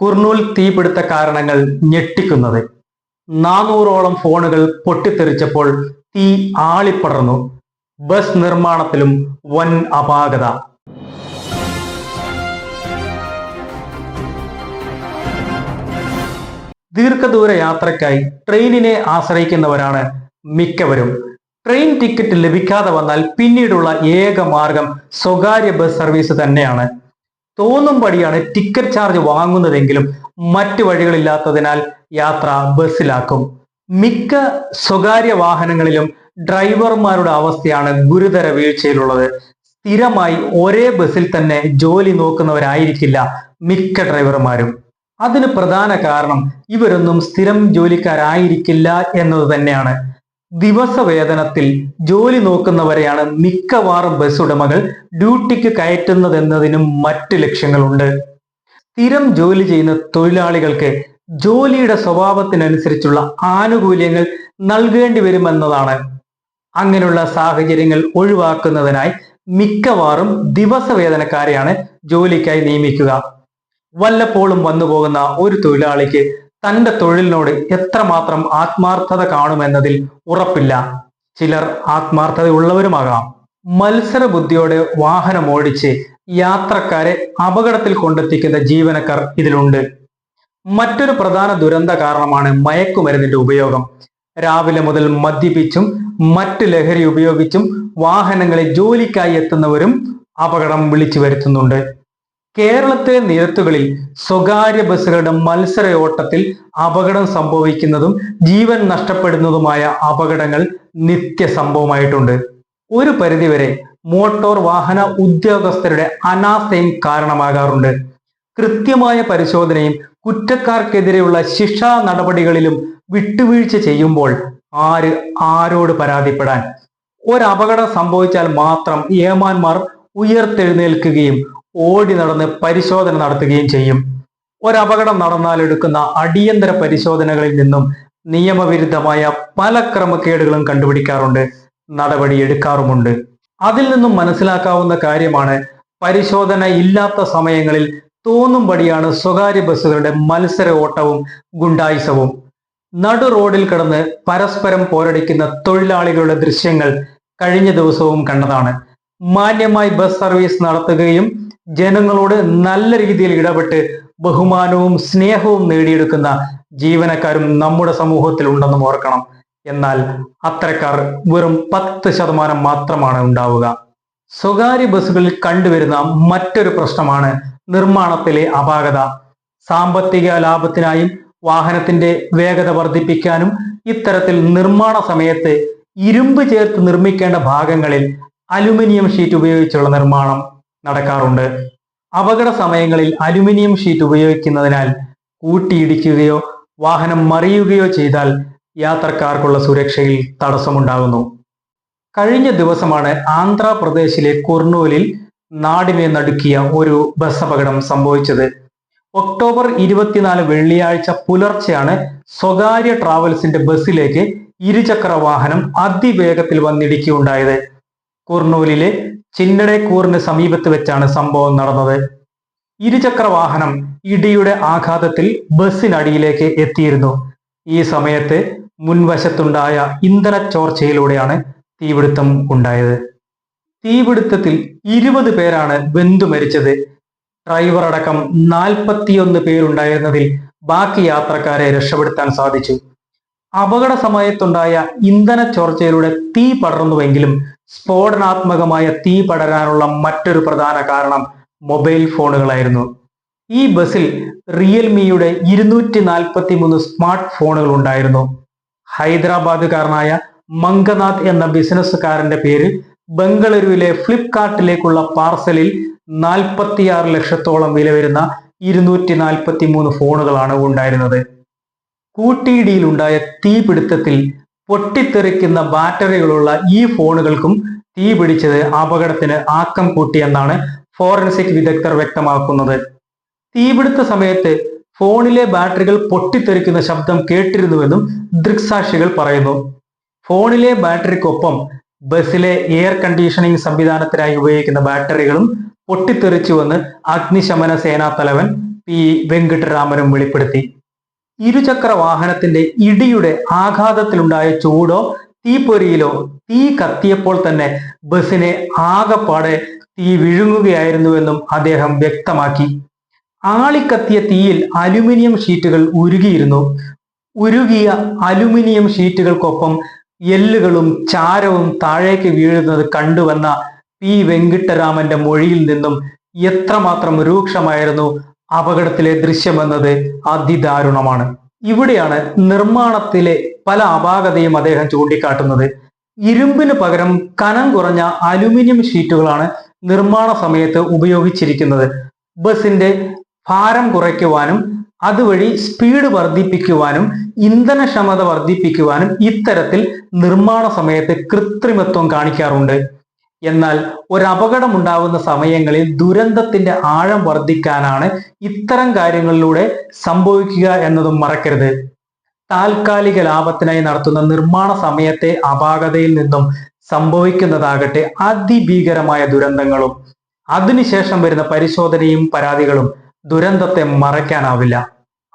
കുർണൂൽ തീപിടുത്ത കാരണങ്ങൾ ഞെട്ടിക്കുന്നത്. നാനൂറോളം ഫോണുകൾ പൊട്ടിത്തെറിച്ചപ്പോൾ തീ ആളിപ്പടർന്നു. ബസ് നിർമ്മാണത്തിലും വൻ അപാകത. ദീർഘദൂര യാത്രയ്ക്കായി ട്രെയിനിനെ ആശ്രയിക്കുന്നവരാണ് മിക്കവരും. ട്രെയിൻ ടിക്കറ്റ് ലഭിക്കാതെ വന്നാൽ പിന്നീടുള്ള ഏക മാർഗം സ്വകാര്യ ബസ് സർവീസ് തന്നെയാണ്. തോന്നുംപടിയാണ് ടിക്കറ്റ് ചാർജ് വാങ്ങുന്നതെങ്കിലും മറ്റു വഴികളില്ലാത്തതിനാൽ യാത്ര ബസ്സിലാക്കും. മിക്ക സ്വകാര്യ വാഹനങ്ങളിലും ഡ്രൈവർമാരുടെ അവസ്ഥയാണ് ഗുരുതര വീഴ്ചയിലുള്ളത്. സ്ഥിരമായി ഒരേ ബസ്സിൽ തന്നെ ജോലി നോക്കുന്നവരായിരിക്കില്ല മിക്ക ഡ്രൈവർമാരും. അതിന് പ്രധാന കാരണം ഇവരൊന്നും സ്ഥിരം ജോലിക്കാരായിരിക്കില്ല എന്നത് തന്നെയാണ്. ദിവസവേതനത്തിൽ ജോലി നോക്കുന്നവരെയാണ് മിക്കവാറും ബസ് ഉടമകൾ ഡ്യൂട്ടിക്ക് കയറ്റുന്നതെന്നതിനും മറ്റ് ലക്ഷ്യങ്ങളുണ്ട്. സ്ഥിരം ജോലി ചെയ്യുന്ന തൊഴിലാളികൾക്ക് ജോലിയുടെ സ്വഭാവത്തിനനുസരിച്ചുള്ള ആനുകൂല്യങ്ങൾ നൽകേണ്ടി വരുമെന്നതാണ്. അങ്ങനെയുള്ള സാഹചര്യങ്ങൾ ഒഴിവാക്കുന്നതിനായി മിക്കവാറും ദിവസവേതനക്കാരെയാണ് ജോലിക്കായി നിയമിക്കുക. വല്ലപ്പോഴും വന്നുപോകുന്ന ഒരു തൊഴിലാളിക്ക് തന്റെ തൊഴിലിനോട് എത്രമാത്രം ആത്മാർത്ഥത കാണുമെന്നതിൽ ഉറപ്പില്ല. ചിലർ ആത്മാർത്ഥതയുള്ളവരുമാകാം. മത്സര ബുദ്ധിയോടെ വാഹനം ഓടിച്ച് യാത്രക്കാരെ അപകടത്തിൽ കൊണ്ടെത്തിക്കുന്ന ജീവനക്കാർ ഇതിലുണ്ട്. മറ്റൊരു പ്രധാന ദുരന്ത കാരണമാണ് മയക്കുമരുന്നിന്റെ ഉപയോഗം. രാവിലെ മുതൽ മദ്യപിച്ചും മറ്റ് ലഹരി ഉപയോഗിച്ചും വാഹനങ്ങളിൽ ജോലിക്കായി എത്തുന്നവരും അപകടം വിളിച്ചു വരുത്തുന്നുണ്ട്. കേരളത്തിലെ നിരത്തുകളിൽ സ്വകാര്യ ബസ്സുകളുടെ മത്സരയോട്ടത്തിൽ അപകടം സംഭവിക്കുന്നതും ജീവൻ നഷ്ടപ്പെടുന്നതുമായ അപകടങ്ങൾ നിത്യ സംഭവമായിട്ടുണ്ട് ഒരു പരിധിവരെ മോട്ടോർ വാഹന ഉദ്യോഗസ്ഥരുടെ അനാസ്ഥയും കാരണമാകാറുണ്ട്. കൃത്യമായ പരിശോധനയും കുറ്റക്കാർക്കെതിരെയുള്ള ശിക്ഷാ നടപടികളിലും വിട്ടുവീഴ്ച ചെയ്യുമ്പോൾ ആര് ആരോട് പരാതിപ്പെടാൻ? ഒരപകടം സംഭവിച്ചാൽ മാത്രം ഏമാന്മാർ ഉയർത്തെഴുന്നേൽക്കുകയും ഓടി നടന്ന് പരിശോധന നടത്തുകയും ചെയ്യും. ഒരപകടം നടന്നാൽ എടുക്കുന്ന അടിയന്തര പരിശോധനകളിൽ നിന്നും നിയമവിരുദ്ധമായ പല ക്രമക്കേടുകളും കണ്ടുപിടിക്കാറുണ്ട് നടപടി എടുക്കാറുമുണ്ട്. അതിൽ നിന്നും മനസ്സിലാക്കാവുന്ന കാര്യമാണ് പരിശോധന ഇല്ലാത്ത സമയങ്ങളിൽ തോന്നുംപടിയാണ് സ്വകാര്യ ബസ്സുകളുടെ മത്സര ഓട്ടവും ഗുണ്ടായിസവും. നടു റോഡിൽ കിടന്ന് പരസ്പരം പോരടിക്കുന്ന തൊഴിലാളികളുടെ ദൃശ്യങ്ങൾ കഴിഞ്ഞ ദിവസവും കണ്ടതാണ്. മാന്യമായി ബസ് സർവീസ് നടത്തുകയും ജനങ്ങളോട് നല്ല രീതിയിൽ ഇടപെട്ട് ബഹുമാനവും സ്നേഹവും നേടിയെടുക്കുന്ന ജീവനക്കാരും നമ്മുടെ സമൂഹത്തിൽ ഉണ്ടെന്നും ഓർക്കണം. എന്നാൽ അത്തരക്കാർ വെറും പത്ത് ശതമാനം മാത്രമാണ് ഉണ്ടാവുക. സ്വകാര്യ ബസ്സുകളിൽ കണ്ടുവരുന്ന മറ്റൊരു പ്രശ്നമാണ് നിർമ്മാണത്തിലെ അപാകത. സാമ്പത്തിക ലാഭത്തിനായും വാഹനത്തിന്റെ വേഗത വർദ്ധിപ്പിക്കാനും ഇത്തരത്തിൽ നിർമ്മാണ സമയത്ത് ഇരുമ്പ് ചേർത്ത് നിർമ്മിക്കേണ്ട ഭാഗങ്ങളിൽ അലുമിനിയം ഷീറ്റ് ഉപയോഗിച്ചുള്ള നിർമ്മാണം. നടക്കാറുണ്ട്. അപകട സമയങ്ങളിൽ അലുമിനിയം ഷീറ്റ് ഉപയോഗിക്കുന്നതിനാൽ കൂട്ടിയിടിക്കുകയോ വാഹനം മറിയുകയോ ചെയ്താൽ യാത്രക്കാർക്കുള്ള സുരക്ഷയിൽ തടസ്സമുണ്ടാകുന്നു. കഴിഞ്ഞ ദിവസമാണ് ആന്ധ്രാപ്രദേശിലെ കുർണൂലിൽ നാടിനെ നടുക്കിയ ഒരു ബസ് അപകടം സംഭവിച്ചത്. ഒക്ടോബർ ഇരുപത്തിനാല് വെള്ളിയാഴ്ച പുലർച്ചെയാണ് സ്വകാര്യ ട്രാവൽസിന്റെ ബസ്സിലേക്ക് ഇരുചക്ര വാഹനം അതിവേഗത്തിൽ വന്നിടിക്കുകയുണ്ടായത്. കുർണൂലിലെ ചിന്നടേക്കൂറിന് സമീപത്ത് വെച്ചാണ് സംഭവം നടന്നത്. ഇരുചക്ര വാഹനം ഇടിയുടെ ആഘാതത്തിൽ ബസ്സിനടിയിലേക്ക് എത്തിയിരുന്നു. ഈ സമയത്ത് മുൻവശത്തുണ്ടായ ഇന്ധന ചോർച്ചയിലൂടെയാണ് തീപിടുത്തം ഉണ്ടായത്. തീപിടുത്തത്തിൽ ഇരുപത് പേരാണ് ബന്ധു മരിച്ചത്. ഡ്രൈവർ അടക്കം നാൽപ്പത്തിയൊന്ന് പേരുണ്ടായിരുന്നതിൽ ബാക്കി യാത്രക്കാരെ രക്ഷപ്പെടുത്താൻ സാധിച്ചു. അപകട സമയത്തുണ്ടായ ഇന്ധന ചോർച്ചയിലൂടെ തീ പടർന്നുവെങ്കിലും സ്ഫോടനാത്മകമായ തീ പടരാനുള്ള മറ്റൊരു പ്രധാന കാരണം മൊബൈൽ ഫോണുകളായിരുന്നു. ഈ ബസ്സിൽ റിയൽമിയുടെ ഇരുന്നൂറ്റി നാൽപ്പത്തി മൂന്ന് സ്മാർട്ട് ഫോണുകൾ ഉണ്ടായിരുന്നു. ഹൈദരാബാദുകാരനായ മംഗനാഥ് എന്ന ബിസിനസ്സുകാരന്റെ പേര് ബംഗളൂരുവിലെ ഫ്ലിപ്കാർട്ടിലേക്കുള്ള പാർസലിൽ നാൽപ്പത്തിയാറ് ലക്ഷത്തോളം വില വരുന്ന ഇരുന്നൂറ്റി നാൽപ്പത്തി മൂന്ന് ഫോണുകളാണ് ഉണ്ടായിരുന്നത്. കൂട്ടിയിടിയിലുണ്ടായ തീപിടുത്തത്തിൽ പൊട്ടിത്തെറിക്കുന്ന ബാറ്ററികളുള്ള ഈ ഫോണുകൾക്കും തീ പിടിച്ചത് അപകടത്തിന് ആക്കം കൂട്ടിയെന്നാണ് ഫോറൻസിക് വിദഗ്ധർ വ്യക്തമാക്കുന്നത്. തീപിടുത്ത സമയത്ത് ഫോണിലെ ബാറ്ററികൾ പൊട്ടിത്തെറിക്കുന്ന ശബ്ദം കേട്ടിരുന്നുവെന്നും ദൃക്സാക്ഷികൾ പറയുന്നു. ഫോണിലെ ബാറ്ററിക്കൊപ്പം ബസ്സിലെ എയർ കണ്ടീഷനിങ് സംവിധാനത്തിനായി ഉപയോഗിക്കുന്ന ബാറ്ററികളും പൊട്ടിത്തെറിച്ചുവെന്ന് അഗ്നിശമന സേനാ തലവൻ പി. വെങ്കിട്ടരാമനും വെളിപ്പെടുത്തി. ഇരുചക്ര വാഹനത്തിന്റെ ഇടിയുടെ ആഘാതത്തിലുണ്ടായ ചൂടോ തീപ്പൊരിയിലോ തീ കത്തിയപ്പോൾ തന്നെ ബസ്സിനെ ആകപ്പാടെ തീ വിഴുങ്ങുകയായിരുന്നുവെന്നും അദ്ദേഹം വ്യക്തമാക്കി. ആളിക്കത്തിയ തീയിൽ അലുമിനിയം ഷീറ്റുകൾ ഉരുകിയിരുന്നു. ഉരുകിയ അലുമിനിയം ഷീറ്റുകൾക്കൊപ്പം എല്ലുകളും ചാരവും താഴേക്ക് വീഴുന്നത് കണ്ടുവന്ന പി വെങ്കിട്ടരാമന്റെ മൊഴിയിൽ നിന്നും എത്രമാത്രം രൂക്ഷമായിരുന്നു അപകടത്തിലെ ദൃശ്യമെന്നത് അതിദാരുണമാണ്. ഇവിടെയാണ് നിർമ്മാണത്തിലെ പല അപാകതയും അദ്ദേഹം ചൂണ്ടിക്കാട്ടുന്നത്. ഇരുമ്പിന് പകരം കനം കുറഞ്ഞ അലുമിനിയം ഷീറ്റുകളാണ് നിർമ്മാണ സമയത്ത് ഉപയോഗിച്ചിരിക്കുന്നത്. ബസിന്റെ ഭാരം കുറയ്ക്കുവാനും അതുവഴി സ്പീഡ് വർദ്ധിപ്പിക്കുവാനും ഇന്ധനക്ഷമത വർദ്ധിപ്പിക്കുവാനും ഇത്തരത്തിൽ നിർമ്മാണ സമയത്ത് കൃത്രിമത്വം കാണിക്കാറുണ്ട്. എന്നാൽ ഒരു അപകടം ഉണ്ടാകുന്ന സമയങ്ങളിൽ ദുരന്തത്തിന്റെ ആഴം വർദ്ധിക്കാനാണ് ഇത്തരം കാര്യങ്ങളിലൂടെ സംഭവിക്കുക എന്നതും മറക്കരുത്. താൽക്കാലിക ലാഭത്തിനായി നടത്തുന്ന നിർമ്മാണ സമയത്തെ അപാകതയിൽ നിന്നും സംഭവിക്കുന്നതാകട്ടെ അതിഭീകരമായ ദുരന്തങ്ങളും അതിനുശേഷം വരുന്ന പരിശോധനയും പരാതികളും ദുരന്തത്തെ മറയ്ക്കാനാവില്ല.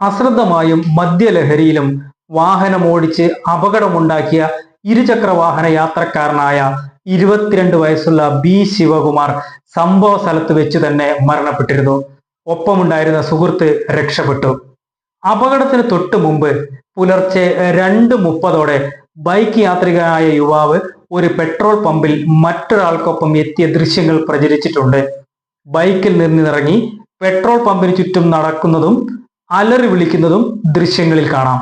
അശ്രദ്ധമായും മദ്യലഹരിയിലും വാഹനമോടിച്ച് അപകടമുണ്ടാക്കിയ ഇരുചക്ര വാഹന യാത്രക്കാരനായ ഇരുപത്തിരണ്ട് വയസ്സുള്ള ബി ശിവകുമാർ സംഭവ സ്ഥലത്ത് വെച്ച് തന്നെ മരണപ്പെട്ടിരുന്നു. ഒപ്പമുണ്ടായിരുന്ന സുഹൃത്ത് രക്ഷപ്പെട്ടു. അപകടത്തിന് തൊട്ട് മുമ്പ് പുലർച്ചെ രണ്ട് മുപ്പതോടെ ബൈക്ക് യാത്രികനായ യുവാവ് ഒരു പെട്രോൾ പമ്പിൽ മറ്റൊരാൾക്കൊപ്പം എത്തിയ ദൃശ്യങ്ങൾ പ്രചരിച്ചിട്ടുണ്ട്. ബൈക്കിൽ നിന്നിറങ്ങി പെട്രോൾ പമ്പിന് ചുറ്റും നടക്കുന്നതും അലറി വിളിക്കുന്നതും ദൃശ്യങ്ങളിൽ കാണാം.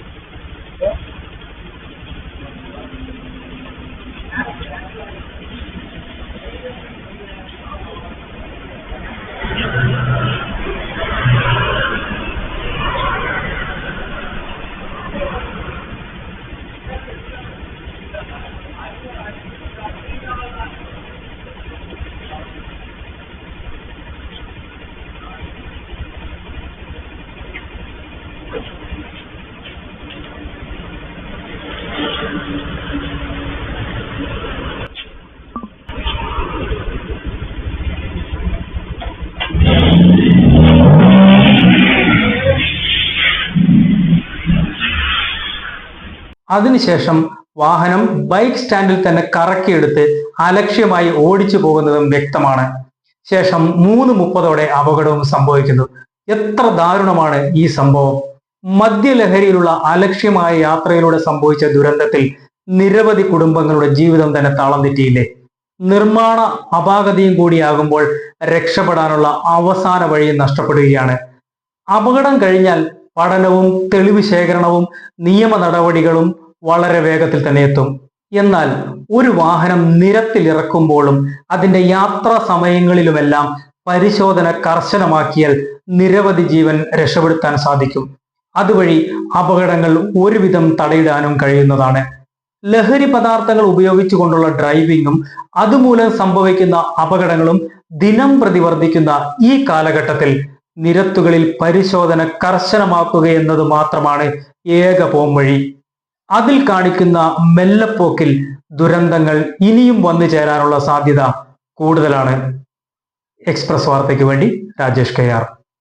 അതിനുശേഷം വാഹനം ബൈക്ക് സ്റ്റാൻഡിൽ തന്നെ കറക്കിയെടുത്ത് അലക്ഷ്യമായി ഓടിച്ചു പോകുന്നതും വ്യക്തമാണ്. ശേഷം മൂന്ന് മുപ്പതോടെ അപകടവും സംഭവിക്കുന്നു. എത്ര ദാരുണമാണ് ഈ സംഭവം. മദ്യലഹരിയിലുള്ള അലക്ഷ്യമായ യാത്രയിലൂടെ സംഭവിച്ച ദുരന്തത്തിൽ നിരവധി കുടുംബങ്ങളുടെ ജീവിതം തന്നെ താളം തെറ്റിയില്ലേ? നിർമ്മാണ അപാകതയും കൂടിയാകുമ്പോൾ രക്ഷപ്പെടാനുള്ള അവസാന വഴി നഷ്ടപ്പെടുകയാണ്. അപകടം കഴിഞ്ഞാൽ പഠനവും തെളിവ് ശേഖരണവും നിയമ നടപടികളും വളരെ വേഗത്തിൽ തന്നെ എത്തും. എന്നാൽ ഒരു വാഹനം നിരത്തിൽ ഇറക്കുമ്പോഴും അതിന്റെ യാത്രാ സമയങ്ങളിലുമെല്ലാം പരിശോധന കർശനമാക്കിയാൽ നിരവധി ജീവൻ രക്ഷപ്പെടുത്താൻ സാധിക്കും. അതുവഴി അപകടങ്ങൾ ഒരുവിധം തടയിടാനും കഴിയുന്നതാണ്. ലഹരി പദാർത്ഥങ്ങൾ ഉപയോഗിച്ചുകൊണ്ടുള്ള ഡ്രൈവിംഗും അതുമൂലം സംഭവിക്കുന്ന അപകടങ്ങളും ദിനം പ്രതി വർദ്ധിക്കുന്ന ഈ കാലഘട്ടത്തിൽ നിരത്തുകളിൽ പരിശോധന കർശനമാക്കുക എന്നത് മാത്രമാണ് ഏക പോംവഴി. അതിൽ കാണിക്കുന്ന മെല്ലപ്പോക്കിൽ ദുരന്തങ്ങൾ ഇനിയും വന്നു ചേരാനുള്ള സാധ്യത കൂടുതലാണ്. എക്സ്പ്രസ് വാർത്തയ്ക്ക് വേണ്ടി രാജേഷ് കെ